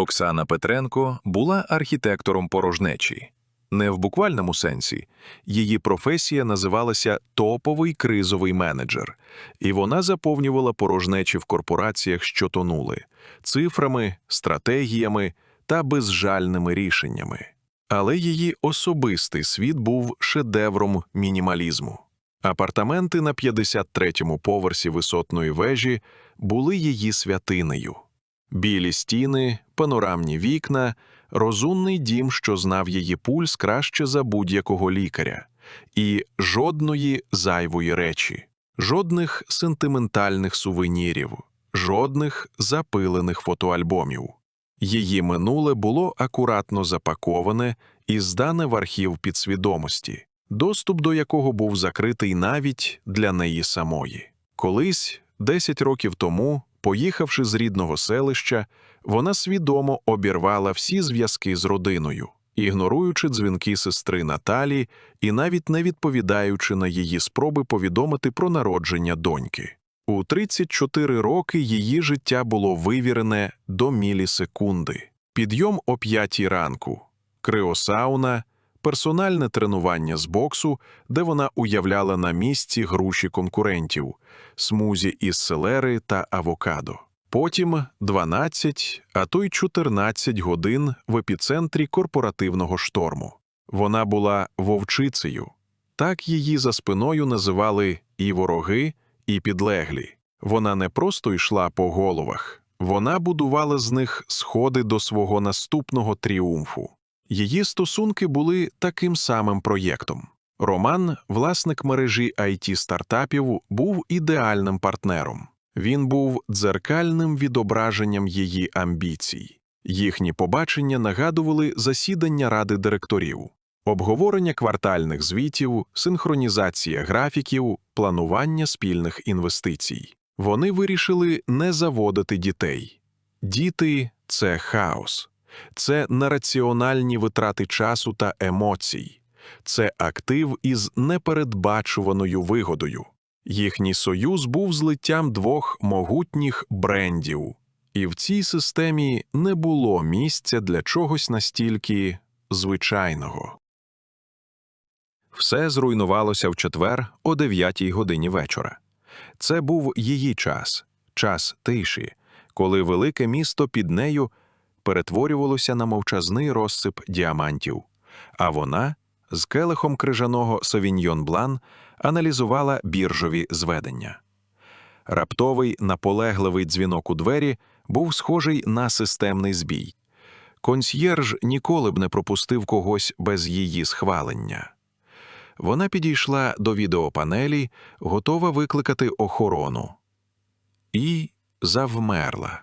Оксана Петренко була архітектором порожнечі. Не в буквальному сенсі. Її професія називалася топовий кризовий менеджер, і вона заповнювала порожнечі в корпораціях, що тонули цифрами, стратегіями та безжальними рішеннями. Але її особистий світ був шедевром мінімалізму. Апартаменти на 53-му поверсі висотної вежі були її святинею. Білі стіни, панорамні вікна, розумний дім, що знав її пульс краще за будь-якого лікаря, і жодної зайвої речі, жодних сентиментальних сувенірів, жодних запилених фотоальбомів. Її минуле було акуратно запаковане і здане в архів підсвідомості, доступ до якого був закритий навіть для неї самої. Колись, 10 років тому, поїхавши з рідного селища, вона свідомо обірвала всі зв'язки з родиною, ігноруючи дзвінки сестри Наталі і навіть не відповідаючи на її спроби повідомити про народження доньки. У 34 роки її життя було вивірене до мілісекунди. Підйом о п'ятій ранку, криосауна, персональне тренування з боксу, де вона уявляла на місці груші конкурентів, смузі із селери та авокадо. Потім 12, а то й 14 годин в епіцентрі корпоративного шторму. Вона була вовчицею. Так її за спиною називали і вороги, і підлеглі. Вона не просто йшла по головах, вона будувала з них сходи до свого наступного тріумфу. Її стосунки були таким самим проєктом. Роман, власник мережі it стартапів, був ідеальним партнером. Він був дзеркальним відображенням її амбіцій. Їхні побачення нагадували засідання ради директорів, обговорення квартальних звітів, синхронізація графіків, планування спільних інвестицій. Вони вирішили не заводити дітей. Діти це хаос, це нераціональні витрати часу та емоцій, це актив із непередбачуваною вигодою. Їхній союз був злиттям двох могутніх брендів, і в цій системі не було місця для чогось настільки звичайного. Все зруйнувалося в четвер о 9 годині вечора. Це був її час, час тиші, коли велике місто під нею перетворювалося на мовчазний розсип діамантів, а вона з келихом крижаного Совіньйон Блан аналізувала біржові зведення. Раптовий наполегливий дзвінок у двері був схожий на системний збій. Консьєрж ніколи б не пропустив когось без її схвалення. Вона підійшла до відеопанелі, готова викликати охорону. І завмерла.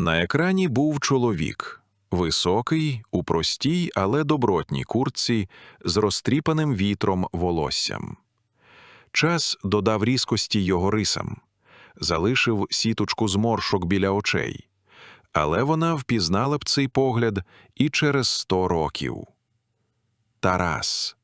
На екрані був чоловік, високий, у простій, але добротній куртці з розтріпаним вітром волоссям. Час додав різкості його рисам, залишив сіточку зморшок біля очей, але вона впізнала б цей погляд і через сто років. Тарас.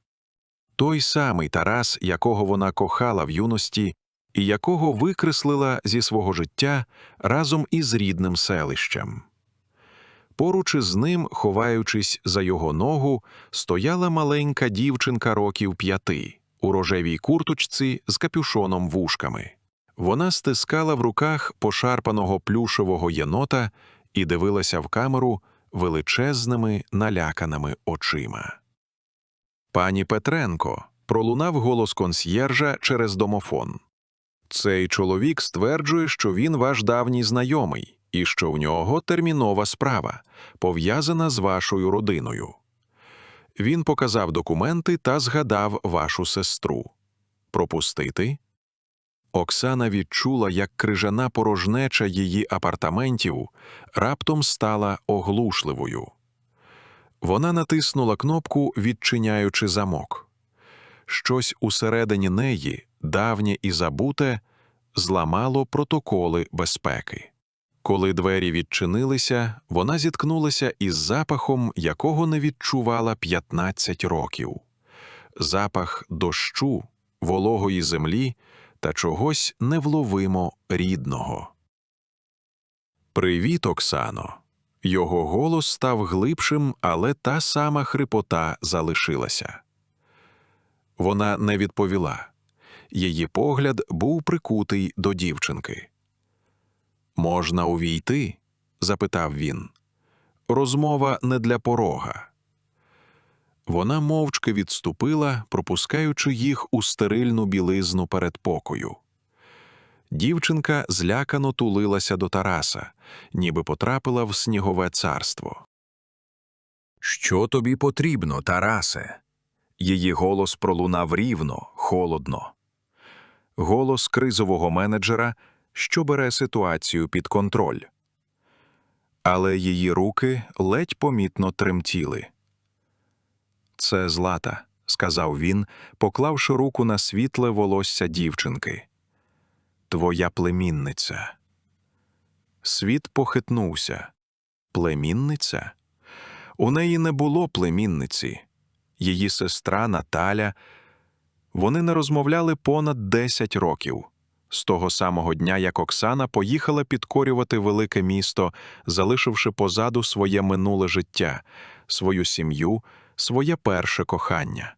Той самий Тарас, якого вона кохала в юності і якого викреслила зі свого життя разом із рідним селищем. Поруч із ним, ховаючись за його ногу, стояла маленька дівчинка років п'яти у рожевій курточці з капюшоном вушками. Вона стискала в руках пошарпаного плюшевого єнота і дивилася в камеру величезними наляканими очима. Пані Петренко пролунав голос консьєржа через домофон. Цей чоловік стверджує, що він ваш давній знайомий і що в нього термінова справа, пов'язана з вашою родиною. Він показав документи та згадав вашу сестру. Пропустити? Оксана відчула, як крижана порожнеча її апартаментів раптом стала оглушливою. Вона натиснула кнопку, відчиняючи замок. Щось усередині неї, давнє і забуте, зламало протоколи безпеки. Коли двері відчинилися, вона зіткнулася із запахом, якого не відчувала 15 років запах дощу, вологої землі та чогось невловимо рідного. Привіт, Оксано. Його голос став глибшим, але та сама хрипота залишилася. Вона не відповіла. Її погляд був прикутий до дівчинки. Можна увійти? запитав він. Розмова не для порога. Вона мовчки відступила, пропускаючи їх у стерильну білизну передпокою. Дівчинка злякано тулилася до Тараса, ніби потрапила в снігове царство. Що тобі потрібно, Тарасе? Її голос пролунав рівно, холодно. Голос кризового менеджера, що бере ситуацію під контроль. Але її руки ледь помітно тремтіли. Це злата, сказав він, поклавши руку на світле волосся дівчинки. Твоя племінниця. Світ похитнувся. Племінниця? У неї не було племінниці. Її сестра Наталя. Вони не розмовляли понад 10 років. З того самого дня, як Оксана поїхала підкорювати велике місто, залишивши позаду своє минуле життя, свою сім'ю, своє перше кохання.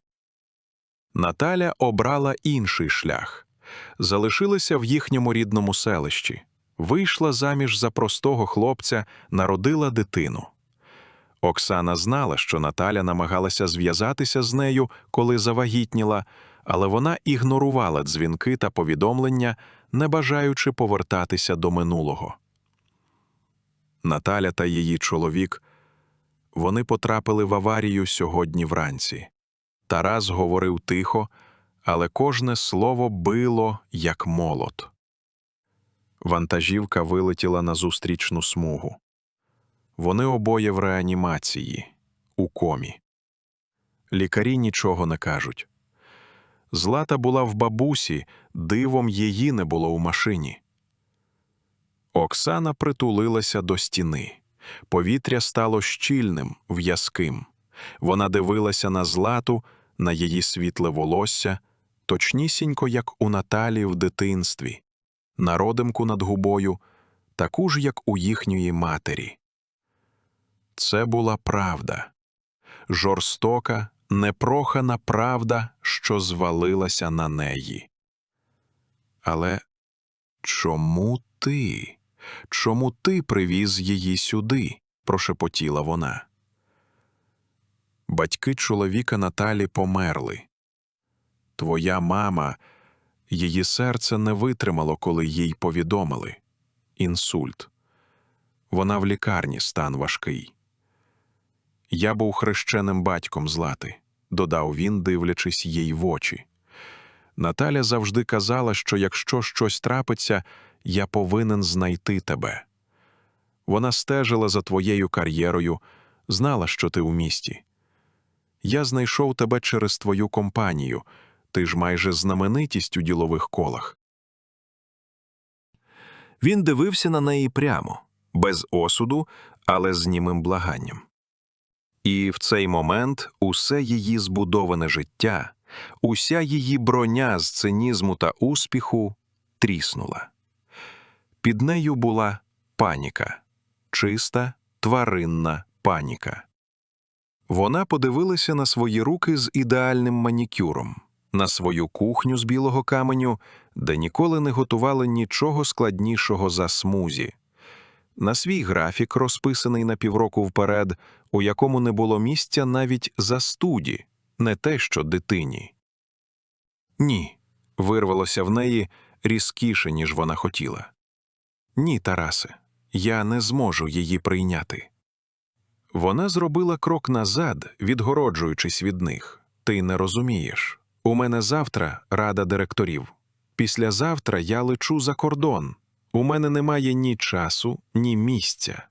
Наталя обрала інший шлях залишилася в їхньому рідному селищі, вийшла заміж за простого хлопця, народила дитину. Оксана знала, що Наталя намагалася зв'язатися з нею, коли завагітніла, але вона ігнорувала дзвінки та повідомлення, не бажаючи повертатися до минулого. Наталя та її чоловік вони потрапили в аварію сьогодні вранці. Тарас говорив тихо, але кожне слово било, як молот. Вантажівка вилетіла на зустрічну смугу. Вони обоє в реанімації, у комі. Лікарі нічого не кажуть. Злата була в бабусі, дивом її не було у машині. Оксана притулилася до стіни. Повітря стало щільним, в'язким. Вона дивилася на злату, на її світле волосся, точнісінько, як у Наталі в дитинстві, на родимку над губою, таку ж, як у їхньої матері. Це була правда, жорстока, непрохана правда, що звалилася на неї. Але чому ти? Чому ти привіз її сюди? прошепотіла вона. Батьки чоловіка Наталі померли. Твоя мама, її серце не витримало, коли їй повідомили інсульт. Вона в лікарні стан важкий. Я був хрещеним батьком злати, додав він, дивлячись їй в очі. Наталя завжди казала, що якщо щось трапиться, я повинен знайти тебе. Вона стежила за твоєю кар'єрою, знала, що ти у місті. Я знайшов тебе через твою компанію, ти ж майже знаменитість у ділових колах. Він дивився на неї прямо, без осуду, але з німим благанням. І в цей момент усе її збудоване життя, уся її броня з цинізму та успіху тріснула. Під нею була паніка, чиста, тваринна паніка. Вона подивилася на свої руки з ідеальним манікюром, на свою кухню з білого каменю, де ніколи не готували нічого складнішого за смузі, на свій графік, розписаний на півроку вперед, у якому не було місця навіть за студі, не те що дитині. Ні, вирвалося в неї різкіше, ніж вона хотіла. Ні, Тарасе, я не зможу її прийняти. Вона зробила крок назад, відгороджуючись від них. Ти не розумієш. У мене завтра рада директорів. Післязавтра я лечу за кордон. У мене немає ні часу, ні місця.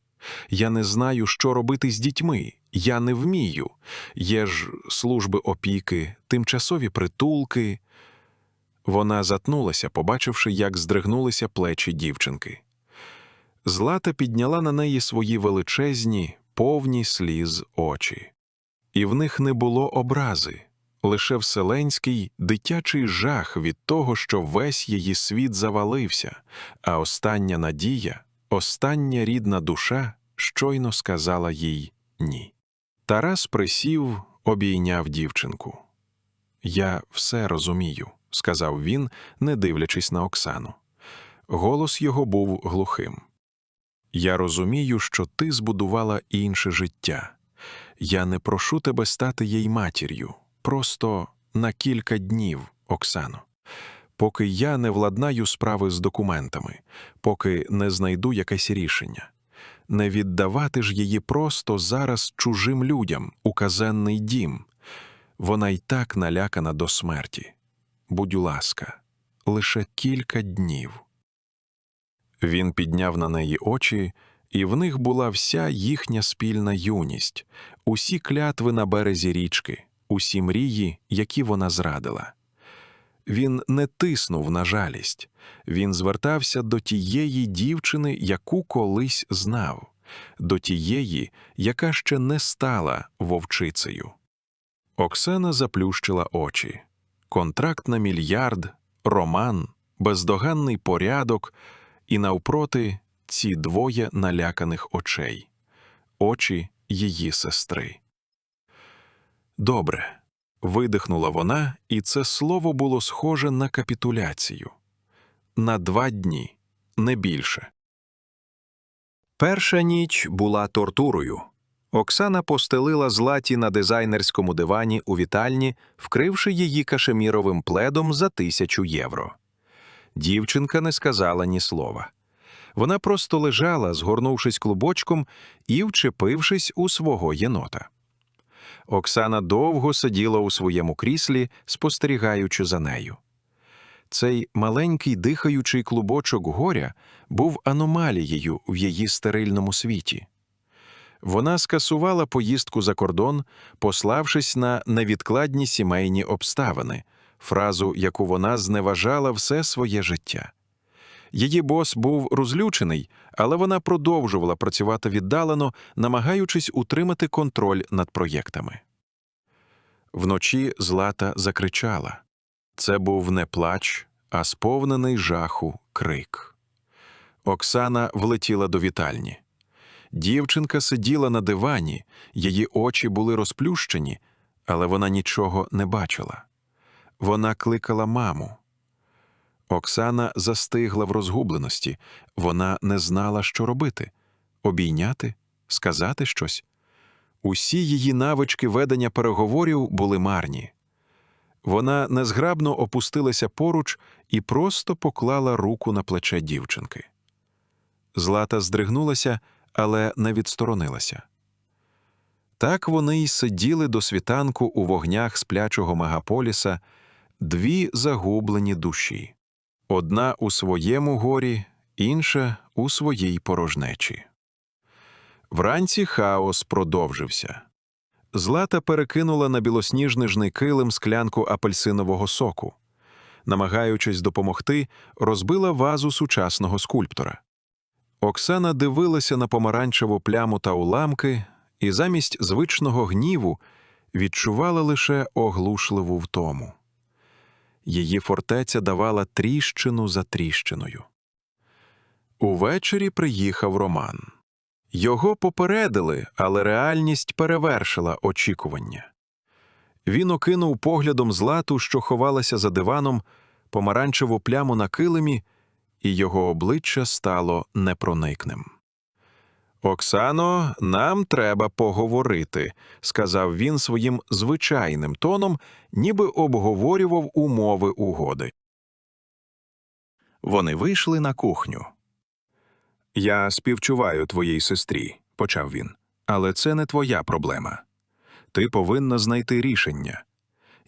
Я не знаю, що робити з дітьми. Я не вмію. Є ж служби опіки, тимчасові притулки. Вона затнулася, побачивши, як здригнулися плечі дівчинки. Злата підняла на неї свої величезні, повні сліз очі, і в них не було образи, лише вселенський дитячий жах від того, що весь її світ завалився, а остання надія, остання рідна душа щойно сказала їй ні. Тарас присів, обійняв дівчинку. Я все розумію, сказав він, не дивлячись на Оксану. Голос його був глухим. Я розумію, що ти збудувала інше життя. Я не прошу тебе стати їй матір'ю, просто на кілька днів, Оксано. Поки я не владнаю справи з документами, поки не знайду якесь рішення. Не віддавати ж її просто зараз чужим людям у казенний дім. Вона й так налякана до смерті. Будь ласка, лише кілька днів. Він підняв на неї очі, і в них була вся їхня спільна юність, усі клятви на березі річки, усі мрії, які вона зрадила. Він не тиснув на жалість, він звертався до тієї дівчини, яку колись знав, до тієї, яка ще не стала вовчицею. Оксана заплющила очі. Контракт на мільярд, роман, бездоганний порядок, і навпроти ці двоє наляканих очей очі її сестри. Добре. Видихнула вона, і це слово було схоже на капітуляцію. На два дні, не більше. Перша ніч була тортурою. Оксана постелила златі на дизайнерському дивані у вітальні, вкривши її кашеміровим пледом за тисячу євро. Дівчинка не сказала ні слова. Вона просто лежала, згорнувшись клубочком і вчепившись у свого єнота. Оксана довго сиділа у своєму кріслі, спостерігаючи за нею. Цей маленький дихаючий клубочок горя був аномалією в її стерильному світі. Вона скасувала поїздку за кордон, пославшись на невідкладні сімейні обставини, фразу, яку вона зневажала все своє життя. Її бос був розлючений, але вона продовжувала працювати віддалено, намагаючись утримати контроль над проєктами. Вночі Злата закричала. Це був не плач, а сповнений жаху крик. Оксана влетіла до вітальні. Дівчинка сиділа на дивані, її очі були розплющені, але вона нічого не бачила. Вона кликала маму. Оксана застигла в розгубленості, вона не знала, що робити обійняти, сказати щось. Усі її навички ведення переговорів були марні. Вона незграбно опустилася поруч і просто поклала руку на плече дівчинки. Злата здригнулася, але не відсторонилася. Так вони й сиділи до світанку у вогнях сплячого мегаполіса дві загублені душі одна у своєму горі, інша у своїй порожнечі. Вранці хаос продовжився. Злата перекинула на білосніжний килим склянку апельсинового соку. Намагаючись допомогти, розбила вазу сучасного скульптора. Оксана дивилася на помаранчеву пляму та уламки, і замість звичного гніву відчувала лише оглушливу втому. Її фортеця давала тріщину за тріщиною. Увечері приїхав Роман. Його попередили, але реальність перевершила очікування. Він окинув поглядом злату, що ховалася за диваном, помаранчеву пляму на килимі, і його обличчя стало непроникним. Оксано, нам треба поговорити, сказав він своїм звичайним тоном, ніби обговорював умови угоди. Вони вийшли на кухню. Я співчуваю твоїй сестрі, почав він, але це не твоя проблема. Ти повинна знайти рішення.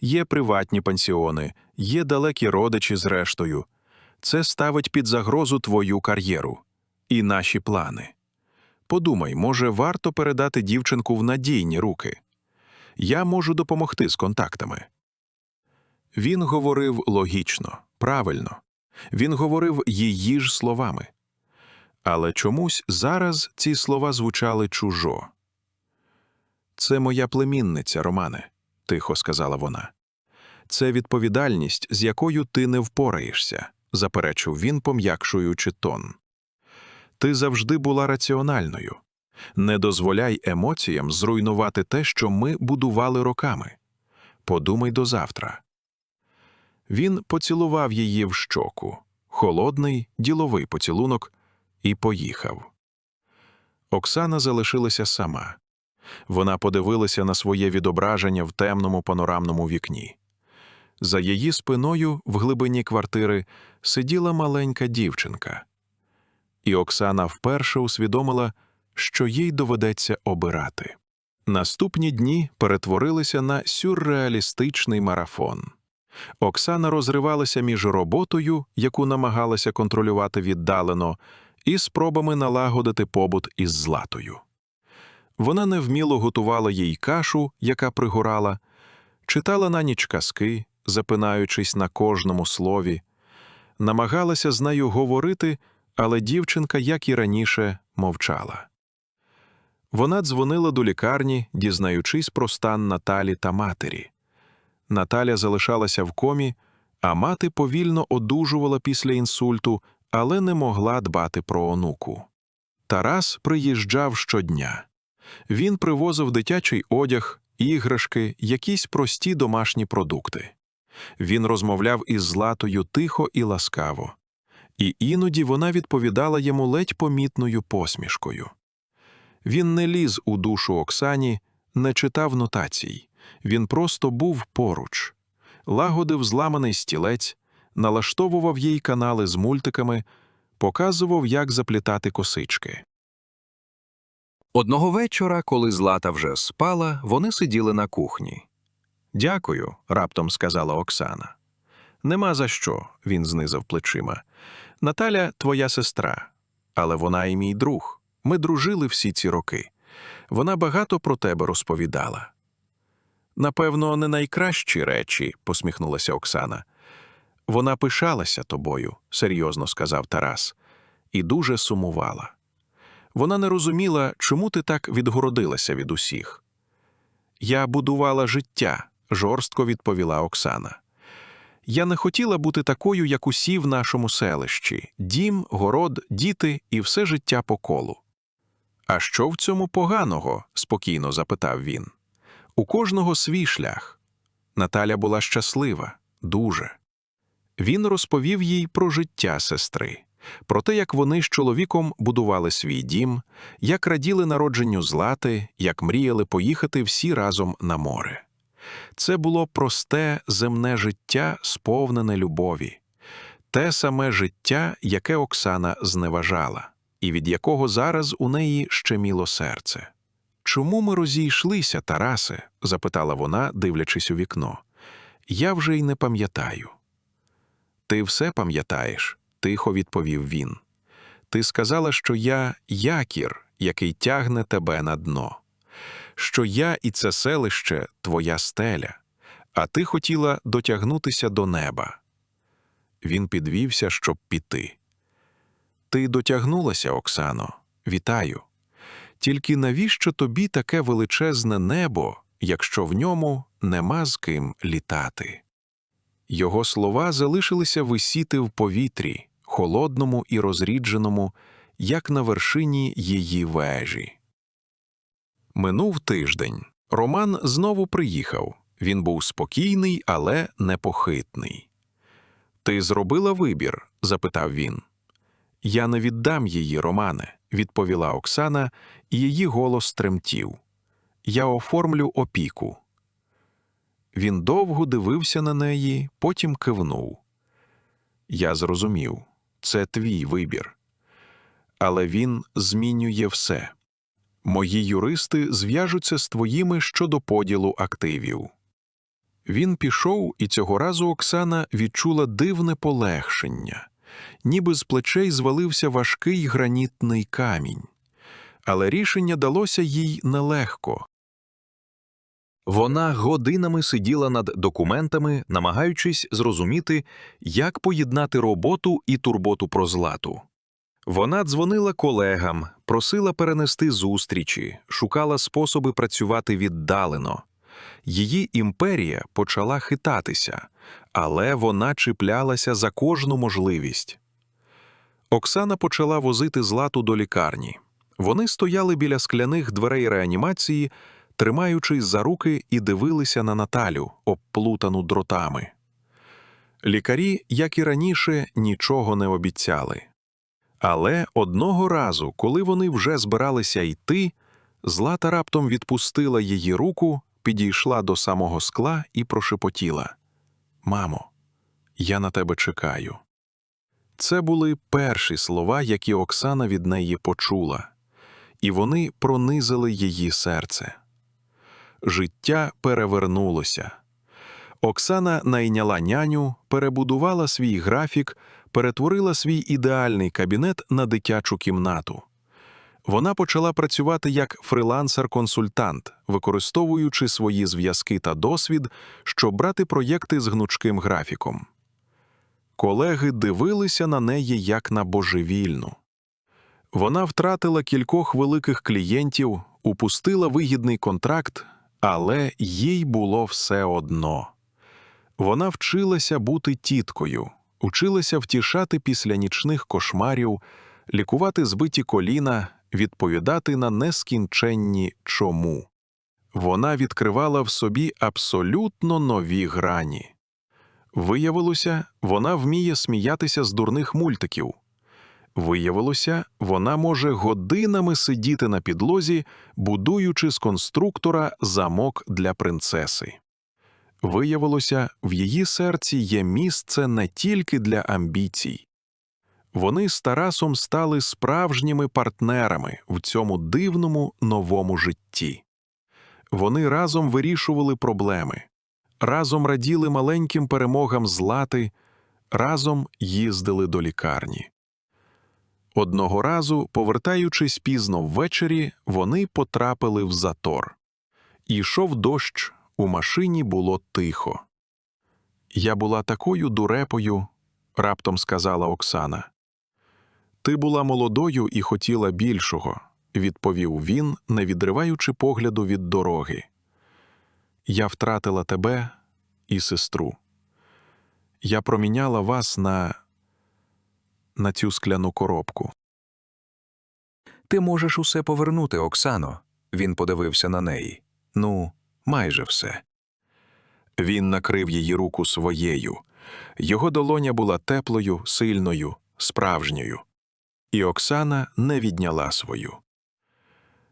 Є приватні пансіони, є далекі родичі зрештою. Це ставить під загрозу твою кар'єру і наші плани. Подумай, може, варто передати дівчинку в надійні руки. Я можу допомогти з контактами. Він говорив логічно, правильно. Він говорив її ж словами. Але чомусь зараз ці слова звучали чужо. Це моя племінниця, Романе, тихо сказала вона. Це відповідальність, з якою ти не впораєшся, заперечив він, пом'якшуючи тон. Ти завжди була раціональною. Не дозволяй емоціям зруйнувати те, що ми будували роками. Подумай до завтра. Він поцілував її в щоку, холодний, діловий поцілунок, і поїхав. Оксана залишилася сама. Вона подивилася на своє відображення в темному панорамному вікні. За її спиною, в глибині квартири, сиділа маленька дівчинка. І Оксана вперше усвідомила, що їй доведеться обирати. Наступні дні перетворилися на сюрреалістичний марафон. Оксана розривалася між роботою, яку намагалася контролювати віддалено, і спробами налагодити побут із златою. Вона невміло готувала їй кашу, яка пригорала, читала на ніч казки, запинаючись на кожному слові, намагалася з нею говорити, але дівчинка, як і раніше, мовчала. Вона дзвонила до лікарні, дізнаючись про стан Наталі та матері. Наталя залишалася в комі, а мати повільно одужувала після інсульту, але не могла дбати про онуку. Тарас приїжджав щодня. Він привозив дитячий одяг, іграшки, якісь прості домашні продукти. Він розмовляв із Златою тихо і ласкаво, і іноді вона відповідала йому ледь помітною посмішкою. Він не ліз у душу Оксані, не читав нотацій. Він просто був поруч, лагодив зламаний стілець, налаштовував їй канали з мультиками, показував, як заплітати косички. Одного вечора, коли Злата вже спала, вони сиділи на кухні. Дякую, раптом сказала Оксана. Нема за що, він знизав плечима. Наталя твоя сестра, але вона і мій друг. Ми дружили всі ці роки. Вона багато про тебе розповідала. Напевно, не найкращі речі, посміхнулася Оксана. Вона пишалася тобою, серйозно сказав Тарас, і дуже сумувала. Вона не розуміла, чому ти так відгородилася від усіх. Я будувала життя, жорстко відповіла Оксана. Я не хотіла бути такою, як усі в нашому селищі дім, город, діти і все життя по колу. А що в цьому поганого? спокійно запитав він. У кожного свій шлях. Наталя була щаслива, дуже. Він розповів їй про життя сестри, про те, як вони з чоловіком будували свій дім, як раділи народженню злати, як мріяли поїхати всі разом на море. Це було просте земне життя, сповнене любові, те саме життя, яке Оксана зневажала, і від якого зараз у неї щеміло серце. Чому ми розійшлися, Тарасе? запитала вона, дивлячись у вікно. Я вже й не пам'ятаю. Ти все пам'ятаєш, тихо відповів він. Ти сказала, що я якір, який тягне тебе на дно, що я і це селище твоя стеля, а ти хотіла дотягнутися до неба. Він підвівся, щоб піти. Ти дотягнулася, Оксано, вітаю. Тільки навіщо тобі таке величезне небо, якщо в ньому нема з ким літати? Його слова залишилися висіти в повітрі, холодному і розрідженому, як на вершині її вежі. Минув тиждень. Роман знову приїхав. Він був спокійний, але непохитний. Ти зробила вибір? запитав він. Я не віддам її, Романе, відповіла Оксана, і її голос тремтів. Я оформлю опіку. Він довго дивився на неї, потім кивнув. Я зрозумів, це твій вибір. Але він змінює все. Мої юристи зв'яжуться з твоїми щодо поділу активів. Він пішов, і цього разу Оксана відчула дивне полегшення, ніби з плечей звалився важкий гранітний камінь. Але рішення далося їй нелегко. Вона годинами сиділа над документами, намагаючись зрозуміти, як поєднати роботу і турботу про злату. Вона дзвонила колегам, просила перенести зустрічі, шукала способи працювати віддалено. Її імперія почала хитатися, але вона чіплялася за кожну можливість. Оксана почала возити злату до лікарні. Вони стояли біля скляних дверей реанімації, тримаючись за руки і дивилися на Наталю, обплутану дротами. Лікарі, як і раніше, нічого не обіцяли. Але одного разу, коли вони вже збиралися йти, Злата раптом відпустила її руку, підійшла до самого скла і прошепотіла: Мамо, я на тебе чекаю. Це були перші слова, які Оксана від неї почула, і вони пронизили її серце. Життя перевернулося. Оксана найняла няню, перебудувала свій графік, перетворила свій ідеальний кабінет на дитячу кімнату. Вона почала працювати як фрилансер-консультант, використовуючи свої зв'язки та досвід, щоб брати проєкти з гнучким графіком. Колеги дивилися на неї як на божевільну. Вона втратила кількох великих клієнтів, упустила вигідний контракт, але їй було все одно. Вона вчилася бути тіткою, училася втішати після нічних кошмарів, лікувати збиті коліна, відповідати на нескінченні чому. Вона відкривала в собі абсолютно нові грані. Виявилося, вона вміє сміятися з дурних мультиків. Виявилося, вона може годинами сидіти на підлозі, будуючи з конструктора замок для принцеси. Виявилося, в її серці є місце не тільки для амбіцій. Вони з Тарасом стали справжніми партнерами в цьому дивному новому житті. Вони разом вирішували проблеми, разом раділи маленьким перемогам злати, разом їздили до лікарні. Одного разу, повертаючись пізно ввечері, вони потрапили в затор. Ішов дощ, у машині було тихо. Я була такою дурепою, раптом сказала Оксана. Ти була молодою і хотіла більшого, відповів він, не відриваючи погляду від дороги. Я втратила тебе і сестру. Я проміняла вас на, на цю скляну коробку. Ти можеш усе повернути, Оксано. Він подивився на неї. Ну, майже все. Він накрив її руку своєю. Його долоня була теплою, сильною, справжньою. І Оксана не відняла свою.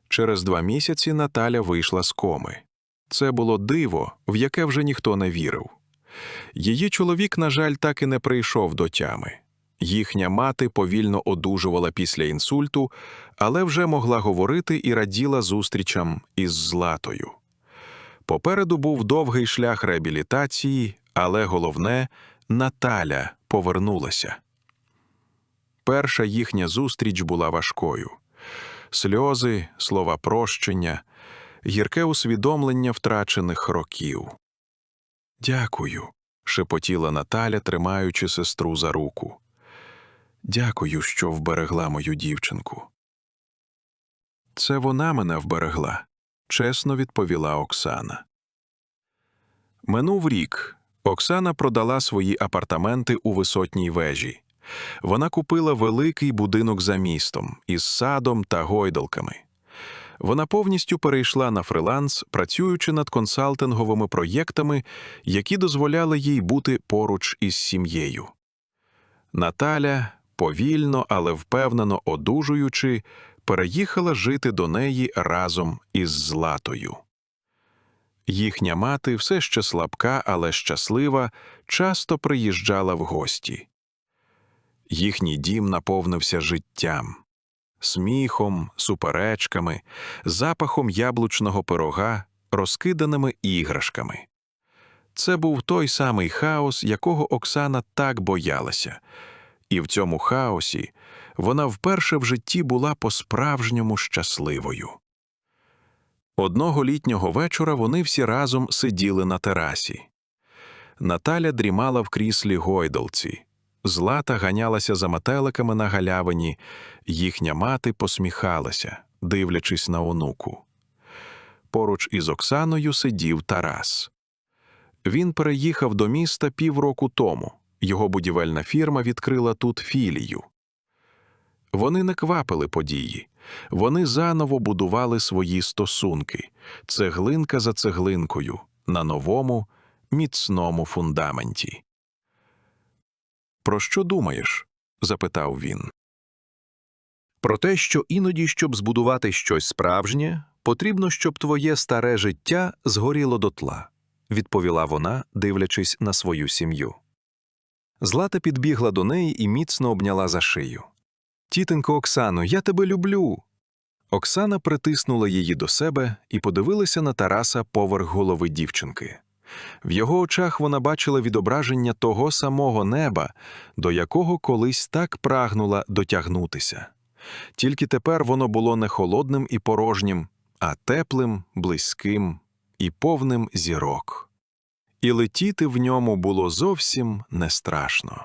Через два місяці Наталя вийшла з коми. Це було диво, в яке вже ніхто не вірив. Її чоловік, на жаль, так і не прийшов до тями. Їхня мати повільно одужувала після інсульту, але вже могла говорити і раділа зустрічам із Златою. Попереду був довгий шлях реабілітації, але головне Наталя повернулася. Перша їхня зустріч була важкою. Сльози, слова прощення, гірке усвідомлення втрачених років. Дякую, шепотіла Наталя, тримаючи сестру за руку. Дякую, що вберегла мою дівчинку. Це вона мене вберегла, чесно відповіла Оксана. Минув рік. Оксана продала свої апартаменти у висотній вежі. Вона купила великий будинок за містом із садом та гойдалками. Вона повністю перейшла на фриланс, працюючи над консалтинговими проєктами, які дозволяли їй бути поруч із сім'єю. Наталя, повільно, але впевнено одужуючи, переїхала жити до неї разом із Златою. Їхня мати, все ще слабка, але щаслива, часто приїжджала в гості. Їхній дім наповнився життям, сміхом, суперечками, запахом яблучного пирога, розкиданими іграшками. Це був той самий хаос, якого Оксана так боялася, і в цьому хаосі вона вперше в житті була по-справжньому щасливою. Одного літнього вечора вони всі разом сиділи на терасі. Наталя дрімала в кріслі гойдолці. Злата ганялася за метеликами на галявині, їхня мати посміхалася, дивлячись на онуку. Поруч із Оксаною сидів Тарас. Він переїхав до міста півроку тому. Його будівельна фірма відкрила тут філію. Вони не квапили події. Вони заново будували свої стосунки, цеглинка за цеглинкою, на новому, міцному фундаменті. Про що думаєш? запитав він. Про те, що іноді, щоб збудувати щось справжнє, потрібно, щоб твоє старе життя згоріло дотла, відповіла вона, дивлячись на свою сім'ю. Злата підбігла до неї і міцно обняла за шию. Тітенько Оксано, я тебе люблю. Оксана притиснула її до себе і подивилася на Тараса поверх голови дівчинки. В його очах вона бачила відображення того самого неба, до якого колись так прагнула дотягнутися. Тільки тепер воно було не холодним і порожнім, а теплим, близьким і повним зірок. І летіти в ньому було зовсім не страшно.